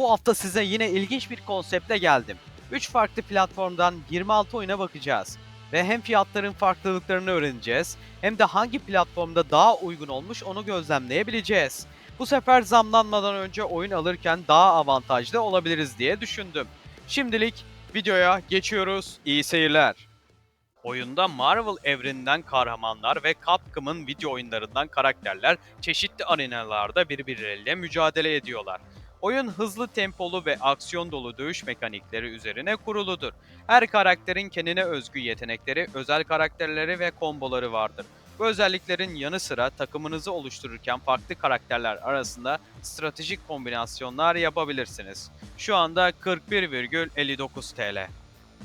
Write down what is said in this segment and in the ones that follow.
Bu hafta size yine ilginç bir konseptle geldim. 3 farklı platformdan 26 oyuna bakacağız. Ve hem fiyatların farklılıklarını öğreneceğiz hem de hangi platformda daha uygun olmuş onu gözlemleyebileceğiz. Bu sefer zamlanmadan önce oyun alırken daha avantajlı olabiliriz diye düşündüm. Şimdilik videoya geçiyoruz. İyi seyirler. Oyunda Marvel evreninden kahramanlar ve Capcom'ın video oyunlarından karakterler çeşitli arenalarda birbirleriyle mücadele ediyorlar. Oyun hızlı tempolu ve aksiyon dolu dövüş mekanikleri üzerine kuruludur. Her karakterin kendine özgü yetenekleri, özel karakterleri ve komboları vardır. Bu özelliklerin yanı sıra takımınızı oluştururken farklı karakterler arasında stratejik kombinasyonlar yapabilirsiniz. Şu anda 41,59 TL.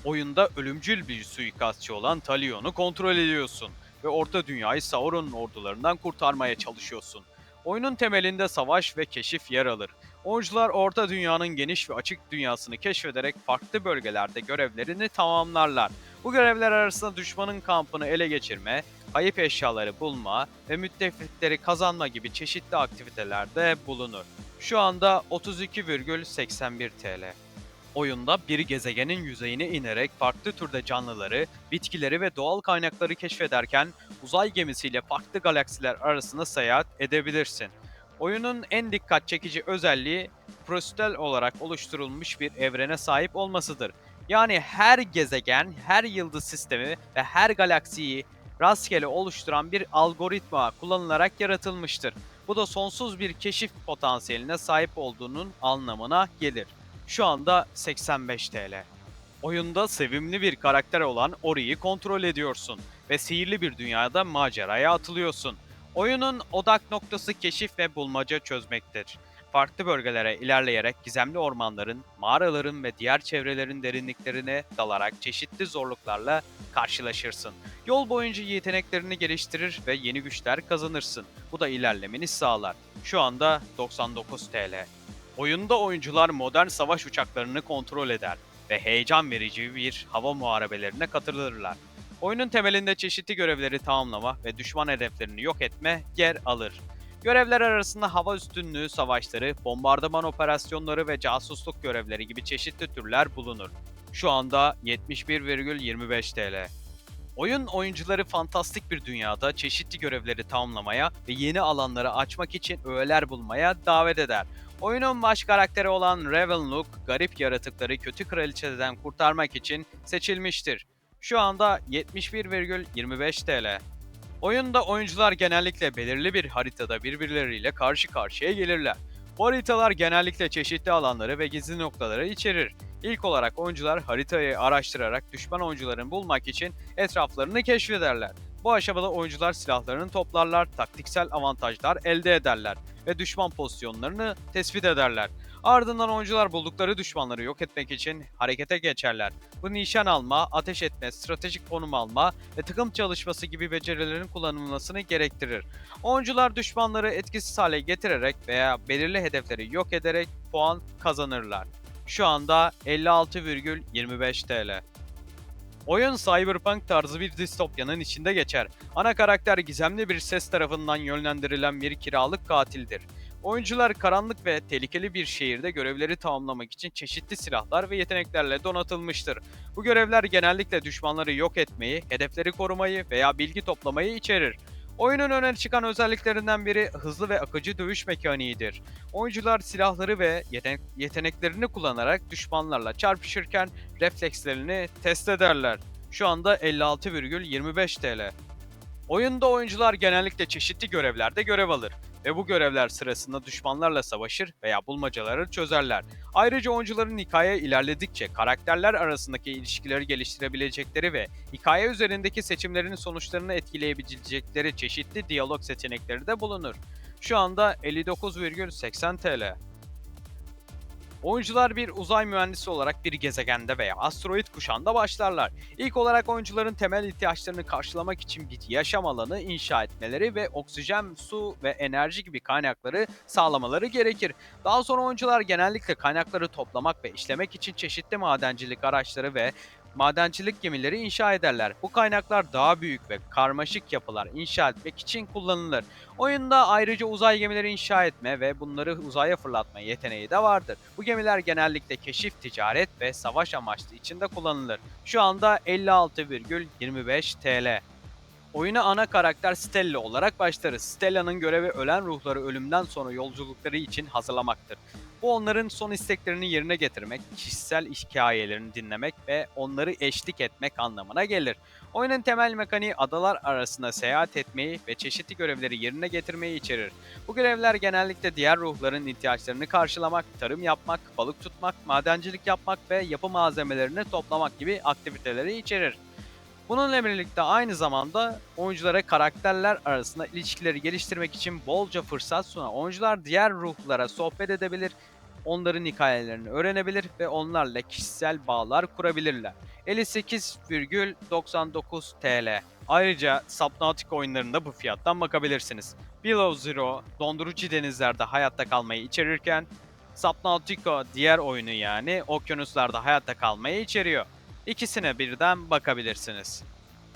Oyunda ölümcül bir suikastçı olan Talion'u kontrol ediyorsun ve Orta Dünyayı Sauron'un ordularından kurtarmaya çalışıyorsun. Oyunun temelinde savaş ve keşif yer alır. Oyuncular Orta Dünya'nın geniş ve açık dünyasını keşfederek farklı bölgelerde görevlerini tamamlarlar. Bu görevler arasında düşmanın kampını ele geçirme, kayıp eşyaları bulma ve müttefikleri kazanma gibi çeşitli aktivitelerde bulunur. Şu anda 32,81 TL. Oyunda bir gezegenin yüzeyine inerek farklı türde canlıları, bitkileri ve doğal kaynakları keşfederken uzay gemisiyle farklı galaksiler arasında seyahat edebilirsin. Oyunun en dikkat çekici özelliği prosedürel olarak oluşturulmuş bir evrene sahip olmasıdır. Yani her gezegen, her yıldız sistemi ve her galaksiyi rastgele oluşturan bir algoritma kullanılarak yaratılmıştır. Bu da sonsuz bir keşif potansiyeline sahip olduğunun anlamına gelir. Şu anda 85 TL. Oyunda sevimli bir karakter olan Ori'yi kontrol ediyorsun ve sihirli bir dünyada maceraya atılıyorsun. Oyunun odak noktası keşif ve bulmaca çözmektir. Farklı bölgelere ilerleyerek gizemli ormanların, mağaraların ve diğer çevrelerin derinliklerine dalarak çeşitli zorluklarla karşılaşırsın. Yol boyunca yeteneklerini geliştirir ve yeni güçler kazanırsın. Bu da ilerlemeni sağlar. Şu anda 99 TL. Oyunda oyuncular modern savaş uçaklarını kontrol eder ve heyecan verici bir hava muharebelerine katılırlar. Oyunun temelinde çeşitli görevleri tamamlama ve düşman hedeflerini yok etme yer alır. Görevler arasında hava üstünlüğü savaşları, bombardıman operasyonları ve casusluk görevleri gibi çeşitli türler bulunur. Şu anda 71,25 TL. Oyun oyuncuları fantastik bir dünyada çeşitli görevleri tamamlamaya ve yeni alanları açmak için öğeler bulmaya davet eder. Oyunun baş karakteri olan Ravenlook, garip yaratıkları kötü kraliçeden kurtarmak için seçilmiştir. Şu anda 71,25 TL. Oyunda oyuncular genellikle belirli bir haritada birbirleriyle karşı karşıya gelirler. Bu haritalar genellikle çeşitli alanları ve gizli noktaları içerir. İlk olarak oyuncular haritayı araştırarak düşman oyuncuların bulmak için etraflarını keşfederler. Bu aşamada oyuncular silahlarını toplarlar, taktiksel avantajlar elde ederler ve düşman pozisyonlarını tespit ederler. Ardından oyuncular buldukları düşmanları yok etmek için harekete geçerler. Bu nişan alma, ateş etme, stratejik konum alma ve takım çalışması gibi becerilerin kullanılmasını gerektirir. Oyuncular düşmanları etkisiz hale getirerek veya belirli hedefleri yok ederek puan kazanırlar. Şu anda 56,25 TL. Oyun cyberpunk tarzı bir distopyanın içinde geçer. Ana karakter gizemli bir ses tarafından yönlendirilen bir kiralık katildir. Oyuncular karanlık ve tehlikeli bir şehirde görevleri tamamlamak için çeşitli silahlar ve yeteneklerle donatılmıştır. Bu görevler genellikle düşmanları yok etmeyi, hedefleri korumayı veya bilgi toplamayı içerir. Oyunun öne çıkan özelliklerinden biri hızlı ve akıcı dövüş mekaniğidir. Oyuncular silahları ve yetenek- yeteneklerini kullanarak düşmanlarla çarpışırken reflekslerini test ederler. Şu anda 56,25 TL. Oyunda oyuncular genellikle çeşitli görevlerde görev alır ve bu görevler sırasında düşmanlarla savaşır veya bulmacaları çözerler. Ayrıca oyuncuların hikaye ilerledikçe karakterler arasındaki ilişkileri geliştirebilecekleri ve hikaye üzerindeki seçimlerin sonuçlarını etkileyebilecekleri çeşitli diyalog seçenekleri de bulunur. Şu anda 59,80 TL. Oyuncular bir uzay mühendisi olarak bir gezegende veya asteroid kuşağında başlarlar. İlk olarak oyuncuların temel ihtiyaçlarını karşılamak için bir yaşam alanı inşa etmeleri ve oksijen, su ve enerji gibi kaynakları sağlamaları gerekir. Daha sonra oyuncular genellikle kaynakları toplamak ve işlemek için çeşitli madencilik araçları ve madencilik gemileri inşa ederler. Bu kaynaklar daha büyük ve karmaşık yapılar inşa etmek için kullanılır. Oyunda ayrıca uzay gemileri inşa etme ve bunları uzaya fırlatma yeteneği de vardır. Bu gemiler genellikle keşif, ticaret ve savaş amaçlı içinde kullanılır. Şu anda 56,25 TL. Oyuna ana karakter Stella olarak başlarız. Stella'nın görevi ölen ruhları ölümden sonra yolculukları için hazırlamaktır. Bu onların son isteklerini yerine getirmek, kişisel hikayelerini dinlemek ve onları eşlik etmek anlamına gelir. Oyunun temel mekaniği adalar arasında seyahat etmeyi ve çeşitli görevleri yerine getirmeyi içerir. Bu görevler genellikle diğer ruhların ihtiyaçlarını karşılamak, tarım yapmak, balık tutmak, madencilik yapmak ve yapı malzemelerini toplamak gibi aktiviteleri içerir. Bununla birlikte aynı zamanda oyunculara karakterler arasında ilişkileri geliştirmek için bolca fırsat sunan oyuncular diğer ruhlara sohbet edebilir, onların hikayelerini öğrenebilir ve onlarla kişisel bağlar kurabilirler. 58,99 TL. Ayrıca Subnautica oyunlarında bu fiyattan bakabilirsiniz. Below Zero, dondurucu denizlerde hayatta kalmayı içerirken Subnautica diğer oyunu yani okyanuslarda hayatta kalmayı içeriyor. İkisine birden bakabilirsiniz.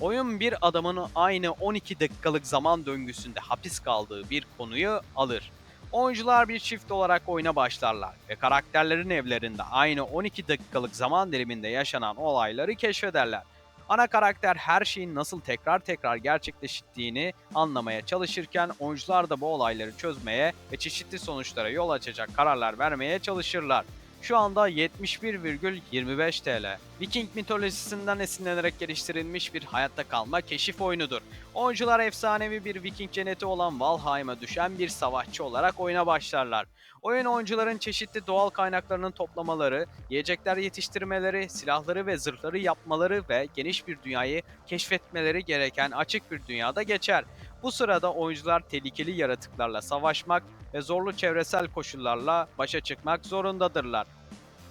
Oyun bir adamın aynı 12 dakikalık zaman döngüsünde hapis kaldığı bir konuyu alır. Oyuncular bir çift olarak oyuna başlarlar ve karakterlerin evlerinde aynı 12 dakikalık zaman diliminde yaşanan olayları keşfederler. Ana karakter her şeyin nasıl tekrar tekrar gerçekleştiğini anlamaya çalışırken oyuncular da bu olayları çözmeye ve çeşitli sonuçlara yol açacak kararlar vermeye çalışırlar. Şu anda 71,25 TL. Viking mitolojisinden esinlenerek geliştirilmiş bir hayatta kalma keşif oyunudur. Oyuncular efsanevi bir Viking cenneti olan Valheim'a düşen bir savaşçı olarak oyuna başlarlar. Oyun oyuncuların çeşitli doğal kaynaklarının toplamaları, yiyecekler yetiştirmeleri, silahları ve zırhları yapmaları ve geniş bir dünyayı keşfetmeleri gereken açık bir dünyada geçer. Bu sırada oyuncular tehlikeli yaratıklarla savaşmak ve zorlu çevresel koşullarla başa çıkmak zorundadırlar.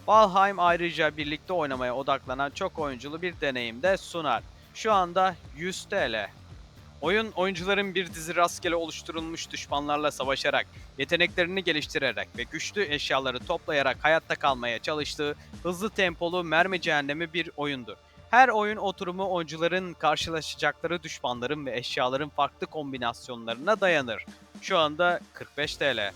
Valheim ayrıca birlikte oynamaya odaklanan çok oyunculu bir deneyim de sunar. Şu anda 100 TL. Oyun oyuncuların bir dizi rastgele oluşturulmuş düşmanlarla savaşarak, yeteneklerini geliştirerek ve güçlü eşyaları toplayarak hayatta kalmaya çalıştığı hızlı tempolu mermi cehennemi bir oyundur. Her oyun oturumu oyuncuların karşılaşacakları düşmanların ve eşyaların farklı kombinasyonlarına dayanır. Şu anda 45 TL.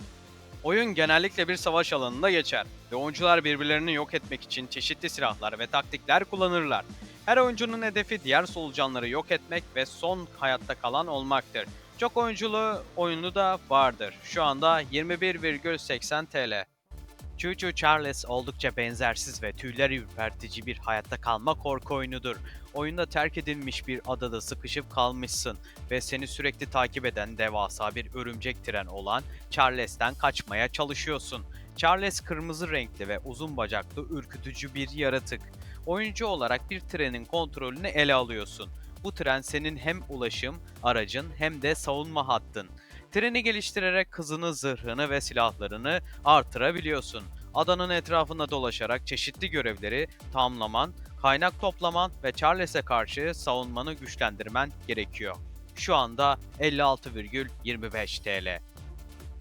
Oyun genellikle bir savaş alanında geçer ve oyuncular birbirlerini yok etmek için çeşitli silahlar ve taktikler kullanırlar. Her oyuncunun hedefi diğer solucanları yok etmek ve son hayatta kalan olmaktır. Çok oyunculu oyunu da vardır. Şu anda 21,80 TL. Choo Charles oldukça benzersiz ve tüyler ürpertici bir hayatta kalma korku oyunudur. Oyunda terk edilmiş bir adada sıkışıp kalmışsın ve seni sürekli takip eden devasa bir örümcek tren olan Charles'ten kaçmaya çalışıyorsun. Charles kırmızı renkli ve uzun bacaklı ürkütücü bir yaratık. Oyuncu olarak bir trenin kontrolünü ele alıyorsun. Bu tren senin hem ulaşım aracın hem de savunma hattın. Treni geliştirerek hızını, zırhını ve silahlarını artırabiliyorsun. Adanın etrafında dolaşarak çeşitli görevleri tamamlaman, kaynak toplaman ve Charles'e karşı savunmanı güçlendirmen gerekiyor. Şu anda 56,25 TL.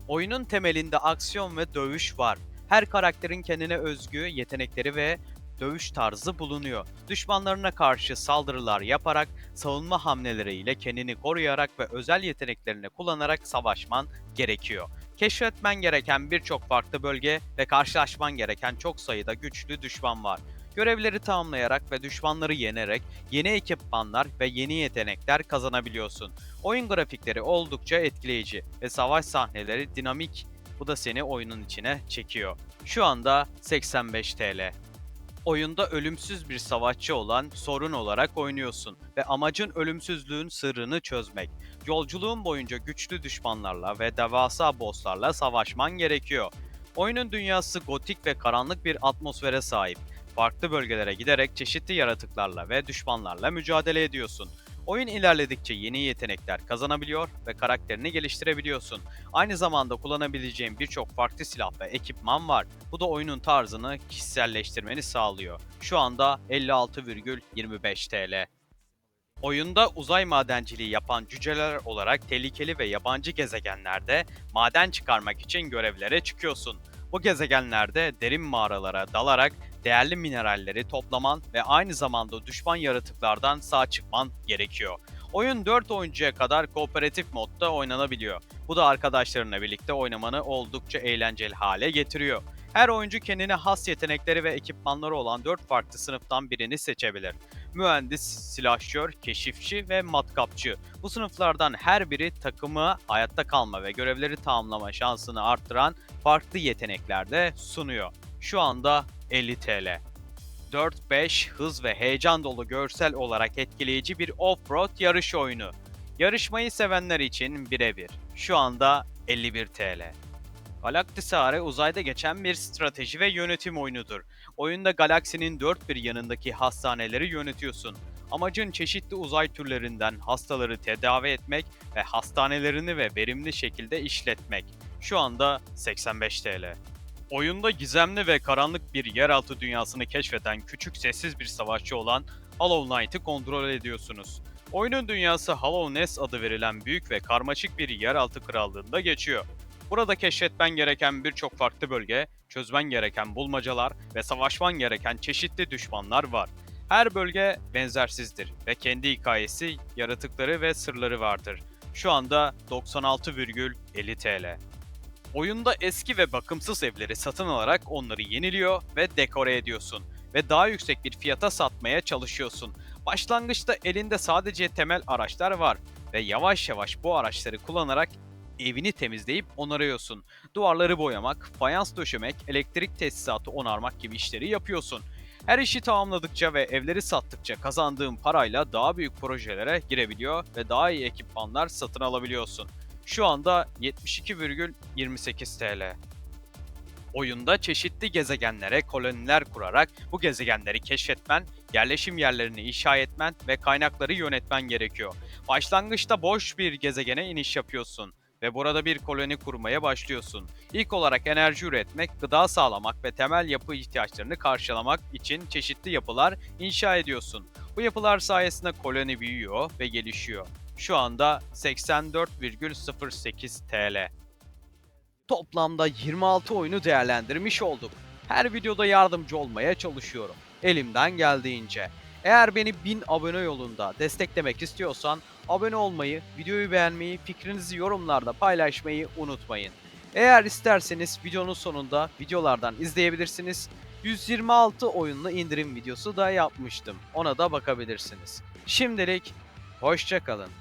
Oyunun temelinde aksiyon ve dövüş var. Her karakterin kendine özgü yetenekleri ve dövüş tarzı bulunuyor. Düşmanlarına karşı saldırılar yaparak, savunma hamleleriyle kendini koruyarak ve özel yeteneklerini kullanarak savaşman gerekiyor. Keşfetmen gereken birçok farklı bölge ve karşılaşman gereken çok sayıda güçlü düşman var. Görevleri tamamlayarak ve düşmanları yenerek yeni ekipmanlar ve yeni yetenekler kazanabiliyorsun. Oyun grafikleri oldukça etkileyici ve savaş sahneleri dinamik. Bu da seni oyunun içine çekiyor. Şu anda 85 TL. Oyunda ölümsüz bir savaşçı olan sorun olarak oynuyorsun ve amacın ölümsüzlüğün sırrını çözmek. Yolculuğun boyunca güçlü düşmanlarla ve devasa bosslarla savaşman gerekiyor. Oyunun dünyası gotik ve karanlık bir atmosfere sahip. Farklı bölgelere giderek çeşitli yaratıklarla ve düşmanlarla mücadele ediyorsun. Oyun ilerledikçe yeni yetenekler kazanabiliyor ve karakterini geliştirebiliyorsun. Aynı zamanda kullanabileceğin birçok farklı silah ve ekipman var. Bu da oyunun tarzını kişiselleştirmeni sağlıyor. Şu anda 56,25 TL. Oyunda uzay madenciliği yapan cüceler olarak tehlikeli ve yabancı gezegenlerde maden çıkarmak için görevlere çıkıyorsun. Bu gezegenlerde derin mağaralara dalarak değerli mineralleri toplaman ve aynı zamanda düşman yaratıklardan sağ çıkman gerekiyor. Oyun 4 oyuncuya kadar kooperatif modda oynanabiliyor. Bu da arkadaşlarınla birlikte oynamanı oldukça eğlenceli hale getiriyor. Her oyuncu kendine has yetenekleri ve ekipmanları olan 4 farklı sınıftan birini seçebilir. Mühendis, silahşör, keşifçi ve matkapçı. Bu sınıflardan her biri takımı hayatta kalma ve görevleri tamamlama şansını arttıran farklı yetenekler de sunuyor. Şu anda 50 TL. 4-5 hız ve heyecan dolu görsel olarak etkileyici bir off-road yarış oyunu. Yarışmayı sevenler için birebir. Şu anda 51 TL. Galaktisare uzayda geçen bir strateji ve yönetim oyunudur. Oyunda galaksinin dört bir yanındaki hastaneleri yönetiyorsun. Amacın çeşitli uzay türlerinden hastaları tedavi etmek ve hastanelerini ve verimli şekilde işletmek. Şu anda 85 TL. Oyunda gizemli ve karanlık bir yeraltı dünyasını keşfeden küçük sessiz bir savaşçı olan Hollow Knight'ı kontrol ediyorsunuz. Oyunun dünyası Hollow Nest adı verilen büyük ve karmaşık bir yeraltı krallığında geçiyor. Burada keşfetmen gereken birçok farklı bölge, çözmen gereken bulmacalar ve savaşman gereken çeşitli düşmanlar var. Her bölge benzersizdir ve kendi hikayesi, yaratıkları ve sırları vardır. Şu anda 96,50 TL. Oyunda eski ve bakımsız evleri satın alarak onları yeniliyor ve dekore ediyorsun ve daha yüksek bir fiyata satmaya çalışıyorsun. Başlangıçta elinde sadece temel araçlar var ve yavaş yavaş bu araçları kullanarak evini temizleyip onarıyorsun. Duvarları boyamak, fayans döşemek, elektrik tesisatı onarmak gibi işleri yapıyorsun. Her işi tamamladıkça ve evleri sattıkça kazandığın parayla daha büyük projelere girebiliyor ve daha iyi ekipmanlar satın alabiliyorsun. Şu anda 72,28 TL. Oyunda çeşitli gezegenlere koloniler kurarak bu gezegenleri keşfetmen, yerleşim yerlerini inşa etmen ve kaynakları yönetmen gerekiyor. Başlangıçta boş bir gezegene iniş yapıyorsun ve burada bir koloni kurmaya başlıyorsun. İlk olarak enerji üretmek, gıda sağlamak ve temel yapı ihtiyaçlarını karşılamak için çeşitli yapılar inşa ediyorsun. Bu yapılar sayesinde koloni büyüyor ve gelişiyor. Şu anda 84,08 TL. Toplamda 26 oyunu değerlendirmiş olduk. Her videoda yardımcı olmaya çalışıyorum. Elimden geldiğince. Eğer beni 1000 abone yolunda desteklemek istiyorsan abone olmayı, videoyu beğenmeyi, fikrinizi yorumlarda paylaşmayı unutmayın. Eğer isterseniz videonun sonunda videolardan izleyebilirsiniz. 126 oyunlu indirim videosu da yapmıştım. Ona da bakabilirsiniz. Şimdilik hoşçakalın.